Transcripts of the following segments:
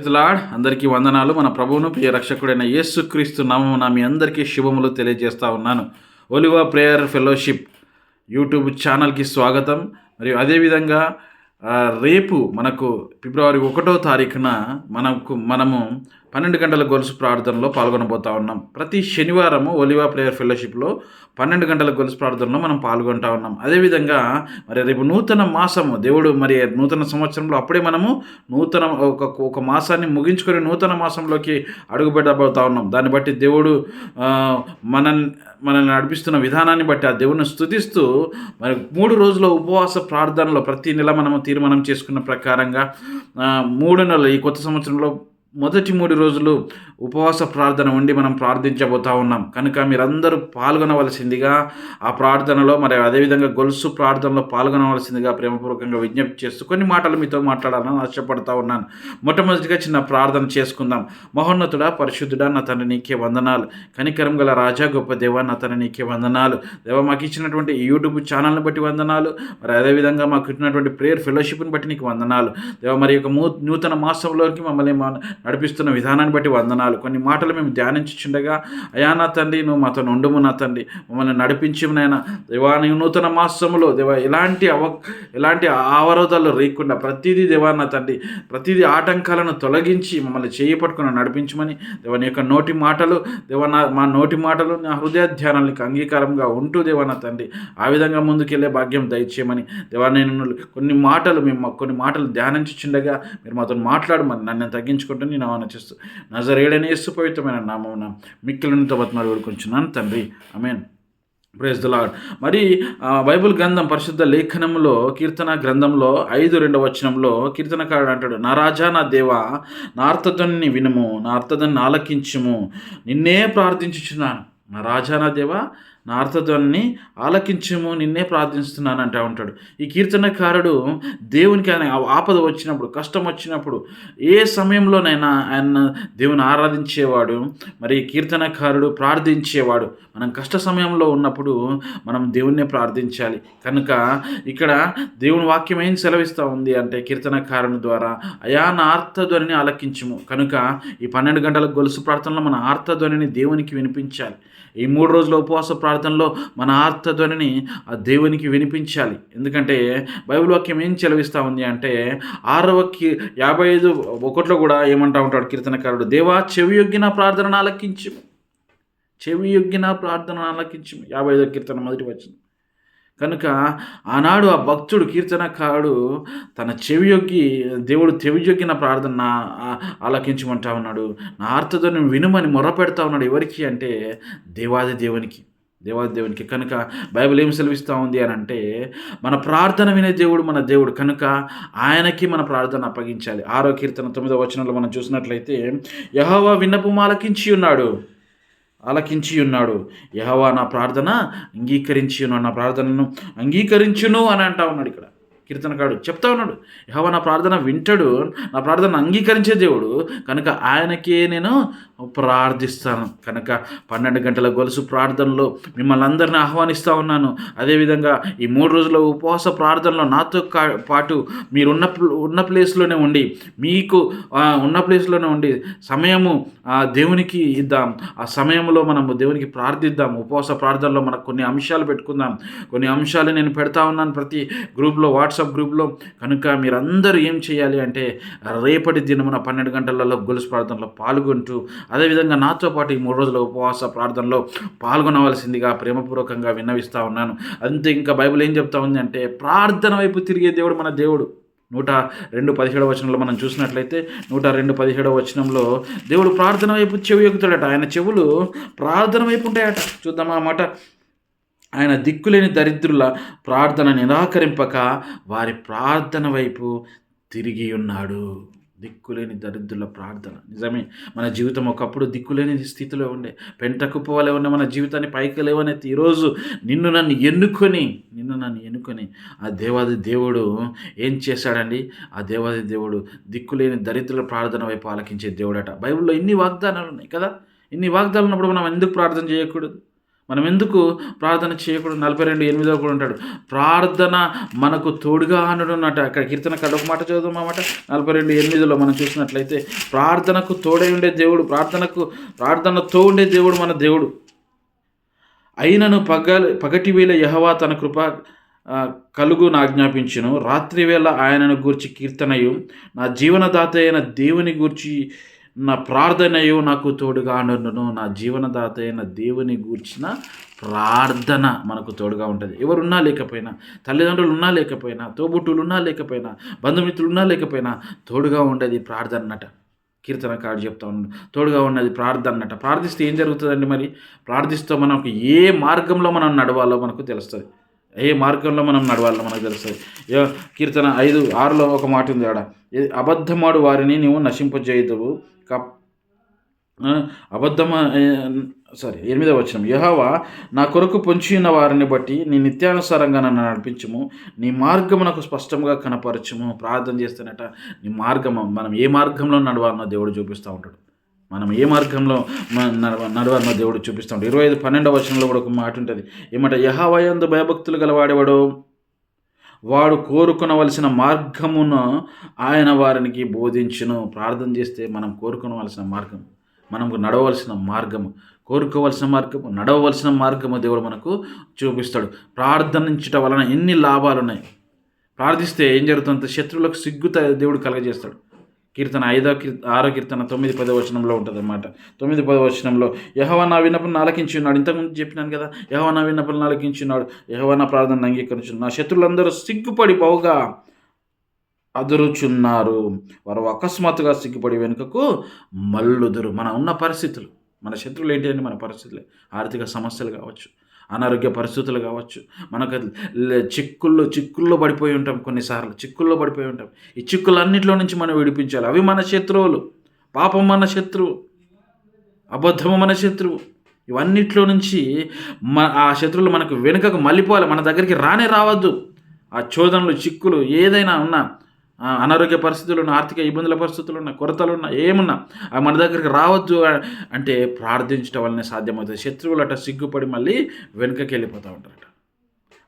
Lord అందరికీ వందనాలు. మన ప్రభువును ప్రియ రక్షకుడైన యేసుక్రీస్తు నామమున మీ అందరికీ శుభములు తెలియజేస్తా ఉన్నాను. ఒలివా ప్రేయర్ ఫెలోషిప్ యూట్యూబ్ ఛానల్కి స్వాగతం. మరియు అదేవిధంగా రేపు మనకు ఫిబ్రవరి ఒకటో తారీఖున మనకు మనము పన్నెండు గంటల గొలుసు ప్రార్థనలో పాల్గొనబోతా ఉన్నాం. ప్రతి శనివారము ఒలివా ప్రేయర్ ఫెలోషిప్లో పన్నెండు గంటల గొలుసు ప్రార్థనలో మనం పాల్గొంటా ఉన్నాం. అదేవిధంగా మరి రేపు నూతన మాసము దేవుడు మరి నూతన సంవత్సరంలో అప్పుడే మనము నూతన ఒక ఒక మాసాన్ని ముగించుకొని నూతన మాసంలోకి అడుగుపెట్టబోతా ఉన్నాం. దాన్ని బట్టి దేవుడు మన మనల్ని మనల్ని నడిపిస్తున్న విధానాన్ని బట్టి ఆ దేవుని స్థుతిస్తూ మరి మూడు రోజుల ఉపవాస ప్రార్థనలో ప్రతి నెల మనము తీర్మానం చేసుకున్న ప్రకారంగా మూడు నెలలు ఈ కొత్త సంవత్సరంలో మొదటి మూడు రోజులు ఉపవాస ప్రార్థన ఉండి మనం ప్రార్థించబోతా ఉన్నాం. కనుక మీరందరూ పాల్గొనవలసిందిగా ఆ ప్రార్థనలో మరి అదేవిధంగా గొలుసు ప్రార్థనలో పాల్గొనవలసిందిగా ప్రేమపూర్వకంగా విజ్ఞప్తి చేస్తూ కొన్ని మాటలు మీతో మాట్లాడాలని ఆశపడతా ఉన్నాను. మొట్టమొదటిగా చిన్న ప్రార్థన చేసుకుందాం. మహోన్నతుడా పరిశుద్ధుడా నా తండ్రి నీకే వందనాలు. కనికరం గల రాజా గొప్ప దేవ నా తండ్రి నీకే వందనాలు. దేవ మాకు ఇచ్చినటువంటి యూట్యూబ్ ఛానల్ని బట్టి వందనాలు. మరి అదేవిధంగా మాకు ఇచ్చినటువంటి ప్రేయర్ ఫెలోషిప్ని బట్టి నీకు వందనాలు. దేవ మరి యొక్క మూ నూతన మాసంలోకి మమ్మల్ని మా- నడిపిస్తున్న విధానాన్ని బట్టి వందనాలు. కొన్ని మాటలు మేము ధ్యానించుచుండగా అయా నా తండ్రి నువ్వు మాతో నుండుము నా తండ్రి మమ్మల్ని నడిపించము నాయన. దేవా నీ నూతన మాసములో దేవా ఎలాంటి అవ ఎలాంటి ఆవరోధాలు రేయకుండా ప్రతిదీ దేవా నా తండ్రి ప్రతిదీ ఆటంకాలను తొలగించి మమ్మల్ని చేయి పట్టుకుని నడిపించమని దేవా నీ యొక్క నోటి మాటలు దేవా నా మా నోటి మాటలు నా హృదయ ధ్యానానికి అంగీకారంగా ఉంటూ దేవా నా తండ్రి. ఆ విధంగా ముందుకెళ్ళే భాగ్యం దయచేయమని దేవా నేను కొన్ని మాటలు మేము కొన్ని మాటలు ధ్యానించుచుండగా మీరు మాతో మాట్లాడమని నన్ను తగ్గించుకుంటూ నీ ఆహ్వాన చేస్తూ నజరేడని యేసు పవిత్రమైన నామమున మిక్కిలనితో బతుమాలు వేడుకొంచున్నాను తండ్రి. అమేన్ ప్రేజ్ ద లాడ్ మరి బైబుల్ బైబిల్ గ్రంథం పరిశుద్ధ లేఖనంలో కీర్తన గ్రంథంలో ఐదు రెండవ వచనంలో కీర్తనకారుడు అంటాడు నా రాజా నా దేవా నా అర్థధ్వని వినుము నా అర్థధ్వని ఆలకించుము. నిన్నే ప్రార్థించుచున్నాను. నా రాజా నా నా అర్థధ్వని ఆలకించము నిన్నే ప్రార్థిస్తున్నాను అంటూ ఉంటాడు. ఈ కీర్తనకారుడు దేవునికి ఆయన ఆపద వచ్చినప్పుడు కష్టం వచ్చినప్పుడు ఏ సమయంలోనైనా ఆయన దేవుని ఆరాధించేవాడు మరి కీర్తనకారుడు ప్రార్థించేవాడు. మనం కష్ట సమయంలో ఉన్నప్పుడు మనం దేవుణ్ణి ప్రార్థించాలి. కనుక ఇక్కడ దేవుని వాక్యం ఏం సెలవిస్తూ ఉంది అంటే కీర్తనకారుని ద్వారా అయా నా ఆర్తధ్వనిని ఆలకించము. కనుక ఈ పన్నెండు గంటల గొలుసు ప్రార్థనలో మన ఆర్తధ్వనిని దేవునికి వినిపించాలి. ఈ మూడు రోజుల ఉపవాస ప్రార్థనలో మన ఆర్తధ్వనిని ఆ దేవునికి వినిపించాలి. ఎందుకంటే బైబిల్ వాక్యం ఏం చెలవిస్తూ ఉంది అంటే ఆరవ కి యాభై ఐదు ఒకటిలో కూడా ఏమంటా ఉంటాడు కీర్తనకారుడు దేవా చెవియొగ్గిన ప్రార్థన ఆలకించు చెవియొగ్గిన ప్రార్థన ఆలకించు యాభై ఐదో కీర్తన మొదటి వచ్చింది కనుక ఆనాడు ఆ భక్తుడు కీర్తనకారుడు తన చెవియొగ్గి దేవుడు చెవియొగ్గిన ప్రార్థన ఆలకించమంటా ఉన్నాడు. నా ఆర్తధ్వని వినుమని మొరపెడతా ఉన్నాడు ఎవరికి అంటే దేవాది దేవునికి దేవాది దేవునికి. కనుక బైబిల్ ఏం సెలవిస్తూ ఉంది అని అంటే మన ప్రార్థన వినే దేవుడు మన దేవుడు. కనుక ఆయనకి మన ప్రార్థన అప్పగించాలి. ఆరో కీర్తన తొమ్మిదో వచనంలో మనం చూసినట్లయితే యహోవా విన్నపం ఆలకించి ఉన్నాడు. ఆలకించి ఉన్నాడు. యహవా నా ప్రార్థన అంగీకరించి నా ప్రార్థనను అంగీకరించును అని అంటా ఉన్నాడు ఇక్కడ. కీర్తనకాడు చెప్తా ఉన్నాడు. యహోవా నా ప్రార్థన వింటాడు నా ప్రార్థన అంగీకరించే దేవుడు కనుక ఆయనకే నేను ప్రార్థిస్తాను. కనుక పన్నెండు గంటల గొలుసు ప్రార్థనలో మిమ్మల్ని అందరిని ఆహ్వానిస్తూ ఉన్నాను. అదేవిధంగా ఈ మూడు రోజుల ఉపవాస ప్రార్థనలో నాతో పాటు మీరు ఉన్న ఉన్న ప్లేస్లోనే ఉండి మీకు ఉన్న ప్లేస్లోనే ఉండి సమయము ఆ, దేవునికి ఇద్దాం. ఆ సమయంలో మనము దేవునికి ప్రార్థిద్దాం. ఉపవాస ప్రార్థనలో మనకు కొన్ని అంశాలు పెట్టుకుందాం. కొన్ని అంశాలు నేను పెడతా ఉన్నాను ప్రతి గ్రూప్లో వాట్సాప్ గ్రూప్లో. కనుక మీరందరూ ఏం చేయాలి అంటే రేపటి దినమున పన్నెండు గంటలలో గొలుసు ప్రార్థనలో పాల్గొంటూ అదేవిధంగా నాతో పాటు ఈ మూడు రోజుల ఉపవాస ప్రార్థనలో పాల్గొనవలసిందిగా ప్రేమపూర్వకంగా విన్నవిస్తూ ఉన్నాను. అంతే ఇంకా బైబిల్ ఏం చెప్తా ఉంది అంటే ప్రార్థన వైపు తిరిగే దేవుడు మన దేవుడు. నూట రెండు పదిహేడవ వచనంలో మనం చూసినట్లయితే నూట రెండు పదిహేడవ వచనంలో దేవుడు ప్రార్థన వైపు చెవి ఎక్కుతాడట. ఆయన చెవులు ప్రార్థన వైపు ఉంటాయట. చూద్దామా మాట. ఆయన దిక్కులేని దరిద్రుల ప్రార్థన నిరాకరింపక వారి ప్రార్థన వైపు తిరిగి ఉన్నాడు. దిక్కులేని దరిద్రుల ప్రార్థన. నిజమే మన జీవితం ఒకప్పుడు దిక్కులేని స్థితిలో ఉండే. పెంట వలె ఉన్న మన జీవితాన్ని పైకి లేవనెత్తి ఈరోజు నిన్ను నన్ను ఎన్నుకొని నిన్ను నన్ను ఎన్నుకొని ఆ దేవాది దేవుడు ఏం చేశాడండి? ఆ దేవాది దేవుడు దిక్కులేని దరిద్రుల ప్రార్థన వైపు ఆలకించే దేవుడట. బైబిల్లో ఇన్ని వాగ్దానాలు ఉన్నాయి కదా? ఇన్ని వాగ్దానాలు ఉన్నప్పుడు మనం ఎందుకు ప్రార్థన చేయకూడదు? మనం ఎందుకు ప్రార్థన చేయకూడదు నలభై రెండు ఎనిమిదో కూడా ఉంటాడు. ప్రార్థన మనకు తోడుగా అనడున్నట అక్కడ కీర్తన కడ ఒక మాట చదువుదాం అన్నమాట. నలభై రెండు ఎనిమిదిలో మనం చూసినట్లయితే ప్రార్థనకు తోడై ఉండే దేవుడు ప్రార్థనకు ప్రార్థనతో ఉండే దేవుడు మన దేవుడు. అయినను పగ పగటి వేళ యహవా తన కృప కలుగు ఆజ్ఞాపించును. రాత్రి వేళ ఆయనను గూర్చి కీర్తనయు. నా జీవనదాత అయిన దేవుని గూర్చి నా ప్రార్థనయు నాకు తోడుగా ఉండును నా జీవనదాత అయిన దేవుని గూర్చిన ప్రార్థన మనకు తోడుగా ఉంటుంది. ఎవరున్నా లేకపోయినా తల్లిదండ్రులు ఉన్నా లేకపోయినా తోబుట్టులు ఉన్నా లేకపోయినా బంధుమిత్రులు ఉన్నా లేకపోయినా తోడుగా ఉండేది ప్రార్థన అన్నట కీర్తన కాడు చెప్తా ఉన్నాడు. తోడుగా ఉన్నది ప్రార్థన అన్నట ప్రార్థిస్తే ఏం జరుగుతుందండి మరి? ప్రార్థిస్తే మనకు ఏ మార్గంలో మనం నడవాలో మనకు తెలుస్తుంది. ఏ మార్గంలో మనం నడవాలో మనకు తెలుస్తుంది. కీర్తన ఐదు ఆరులో ఒక మాట ఉంది ఆడ. అబద్ధమాడు వారిని నీవు నశింపజేయదువు. కప్. అబద్ధమ సారీ ఎనిమిదవ వచనం. యహోవా నా కొరకు పొంచి ఉన్న వారిని బట్టి నీ నిత్యానుసారంగా నన్ను నడిపించము. నీ మార్గము నాకు స్పష్టంగా కనపరచము ప్రార్థన చేస్తేనట నీ మార్గము మనం ఏ మార్గంలో నడవాలనో దేవుడు చూపిస్తూ ఉంటాడు. మనం ఏ మార్గంలో మ- నడవ నడవాలనో దేవుడు చూపిస్తూ ఉంటాడు. ఇరవై ఐదు పన్నెండవ వచనంలో కూడా ఒక మాట ఉంటుంది. ఏమంటే యహోవయందు భయభక్తులు గలవాడేవాడు? వాడు కోరుకునవలసిన మార్గమును ఆయన వారికి బోధించును. ప్రార్థన చేస్తే మనం కోరుకునవలసిన మార్గం మనకు నడవలసిన మార్గము కోరుకోవలసిన మార్గము నడవవలసిన మార్గము దేవుడు మనకు చూపిస్తాడు. ప్రార్థనించటం వలన ఎన్ని లాభాలు ఉన్నాయి ప్రార్థిస్తే ఏం జరుగుతుంది శత్రువులకు సిగ్గుత దేవుడు కలగజేస్తాడు. కీర్తన ఐదో కీర్ ఆరో కీర్తన తొమ్మిది పదో వచనంలో ఉంటుంది అనమాట తొమ్మిది పదో వచనంలో యహోవా నా విన్నపం ఆలకించి ఉన్నాడు. ఇంతకుముందు చెప్పినాను కదా యహోవా నా విన్నపం ఆలకించి ఉన్నాడు. యహోవా నా ప్రార్థన అంగీకరించు నా శత్రులందరూ సిగ్గుపడి బహుగా అదురుచున్నారు. వారు అకస్మాత్తుగా సిగ్గుపడి వెనుకకు మల్లుదురు మన ఉన్న పరిస్థితులు మన శత్రువులు ఏంటి అని మన పరిస్థితులే. ఆర్థిక సమస్యలు కావచ్చు అనారోగ్య పరిస్థితులు కావచ్చు. మనకు చిక్కుల్లో చిక్కుల్లో పడిపోయి ఉంటాం కొన్నిసార్లు. చిక్కుల్లో పడిపోయి ఉంటాం. ఈ చిక్కులన్నింటిలో నుంచి మనం విడిపించాలి. అవి మన శత్రువులు. పాపం మన శత్రువు. అబద్ధము మన శత్రువు. ఇవన్నిట్లో నుంచి మ ఆ శత్రువులు మనకు వెనుకకు మళ్ళీపోవాలి. మన దగ్గరికి రానే రావద్దు. ఆ చోదనలు చిక్కులు ఏదైనా ఉన్నా అనారోగ్య పరిస్థితులు ఉన్న ఆర్థిక ఇబ్బందుల పరిస్థితులు ఉన్న కొరతలు ఉన్న ఏమున్నా అవి మన దగ్గరికి రావద్దు అంటే ప్రార్థించడం వల్లనే సాధ్యమవుతుంది. శత్రువులు అట సిగ్గుపడి మళ్ళీ వెనుకకి వెళ్ళిపోతూ ఉంటారట.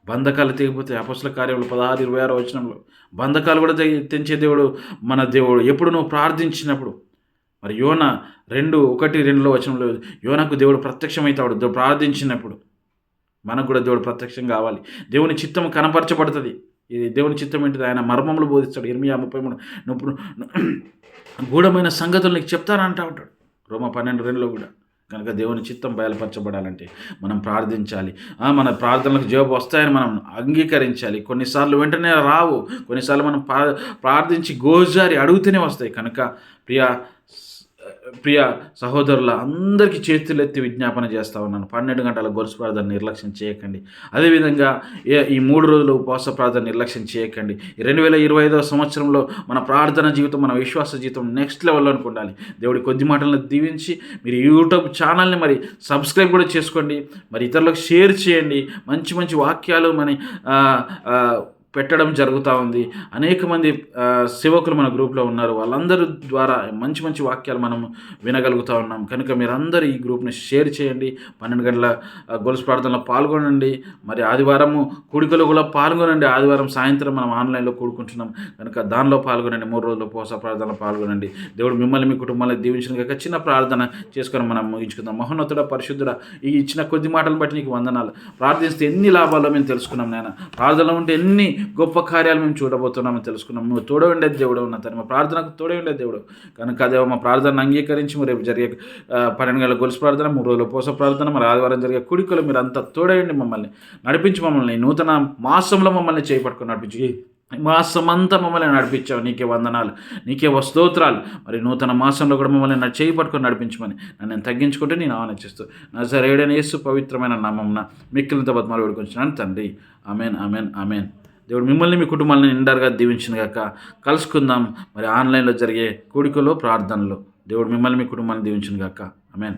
బంధకాలు తెగిపోతే అపస్ల కార్యంలో పదహారు ఇరవై ఆరు వచనంలో బంధకాలు కూడా తెంచే దేవుడు మన దేవుడు. ఎప్పుడు నువ్వు ప్రార్థించినప్పుడు మరి యోన రెండు ఒకటి రెండులో వచనంలో యోనకు దేవుడు ప్రత్యక్షమవుతాడు. ప్రార్థించినప్పుడు మనకు కూడా దేవుడు ప్రత్యక్షం కావాలి. దేవుని చిత్తం కనపరచబడుతుంది. ఇది దేవుని చిత్తం ఏంటిది? ఆయన మర్మములు బోధిస్తాడు. ఎనిమిది ముప్పై మూడు. నువ్వు గూఢమైన సంగతులు నీకు చెప్తానంటా ఉంటాడు. రోమ పన్నెండు రెండులో కూడా. కనుక దేవుని చిత్తం బయలుపరచబడాలంటే మనం ప్రార్థించాలి. మన ప్రార్థనలకు జవాబు వస్తాయని మనం అంగీకరించాలి. కొన్నిసార్లు వెంటనే రావు. కొన్నిసార్లు మనం ప్రార్థించి గోజారి అడుగుతూనే వస్తాయి. కనుక ప్రియా ప్రియ సహోదరుల అందరికీ చేతులెత్తి విజ్ఞాపన చేస్తా ఉన్నాను. పన్నెండు గంటల గొలుసు ప్రార్థన నిర్లక్ష్యం చేయకండి. అదేవిధంగా ఏ- ఈ మూడు రోజులు ఉపవాస ప్రార్థన నిర్లక్ష్యం చేయకండి. రెండు వేల ఇరవై ఐదవ సంవత్సరంలో మన ప్రార్థన జీవితం మన విశ్వాస జీవితం నెక్స్ట్ లెవెల్లో ఉండాలి. దేవుడి కొద్ది మాటలను దీవించి మీరు యూట్యూబ్ ఛానల్ని మరి సబ్స్క్రైబ్ కూడా చేసుకోండి. మరి ఇతరులకు షేర్ చేయండి. మంచి మంచి వాక్యాలు మన పెట్టడం జరుగుతూ ఉంది. అనేక మంది సేవకులు మన గ్రూప్లో ఉన్నారు. వాళ్ళందరి ద్వారా మంచి మంచి వాక్యాలు మనం వినగలుగుతూ ఉన్నాం. కనుక మీరందరూ ఈ గ్రూప్ని షేర్ చేయండి. పన్నెండు గంటల గొలుసు ప్రార్థనలో పాల్గొనండి. మరి ఆదివారము కూడికలో కూడా పాల్గొనండి. ఆదివారం సాయంత్రం మనం ఆన్లైన్లో కూడుకుంటున్నాం. కనుక దానిలో పాల్గొనండి. మూడు రోజులు పోస ప్రార్థనలో పాల్గొనండి. దేవుడు మిమ్మల్ని మీ కుటుంబాన్ని దీవించిన కాక చిన్న ప్రార్థన చేసుకొని మనం ముగించుకుందాం. మహోన్నతుడ పరిశుద్ధుడ ఈ ఇచ్చిన కొద్ది మాటలు బట్టి నీకు వందనాలు. ప్రార్థిస్తే ఎన్ని లాభాలో మేము తెలుసుకున్నాం నాయన. ప్రార్థన ఉంటే ఎన్ని గొప్ప కార్యాలు మేము చూడబోతున్నామని తెలుసుకున్నాం. నువ్వు తోడే ఉండే దేవుడు ఉన్న తను మా ప్రార్థనకు తోడే ఉండేది దేవుడు. కనుక అదే మా ప్రార్థన అంగీకరించి రేపు జరిగే పన్నెండు గంటల గొలుసు ప్రార్థన మూడు రోజుల పోస ప్రార్థన మరి ఆదివారం జరిగే కుడికలు మీరు అంతా తోడేయండి మమ్మల్ని నడిపించి మమ్మల్ని నూతన మాసంలో మమ్మల్ని చేపట్టుకుని నడిపించి మాసమంతా మమ్మల్ని నడిపించావు. నీకే వందనాలు నీకే వస్తోత్రాలు మరి నూతన మాసంలో కూడా మమ్మల్ని నా చేయి పట్టుకొని నడిపించమని నన్ను తగ్గించుకుంటే నేను ఆలోచిస్తూ నా సరేడైన యేసు పవిత్రమైన నామంన మిక్కిలింత బద్మాలు వేడుకొంచున్నాను. తండ్రి అమెన్ అమెన్ అమెన్ దేవుడు మిమ్మల్ని మీ కుటుంబాలను నిండారుగా దీవించిన గాక కలుసుకుందాం. మరి ఆన్లైన్లో జరిగే కూడికలో ప్రార్థనలు దేవుడు మిమ్మల్ని మీ కుటుంబాన్ని దీవించిన గాక అమెన్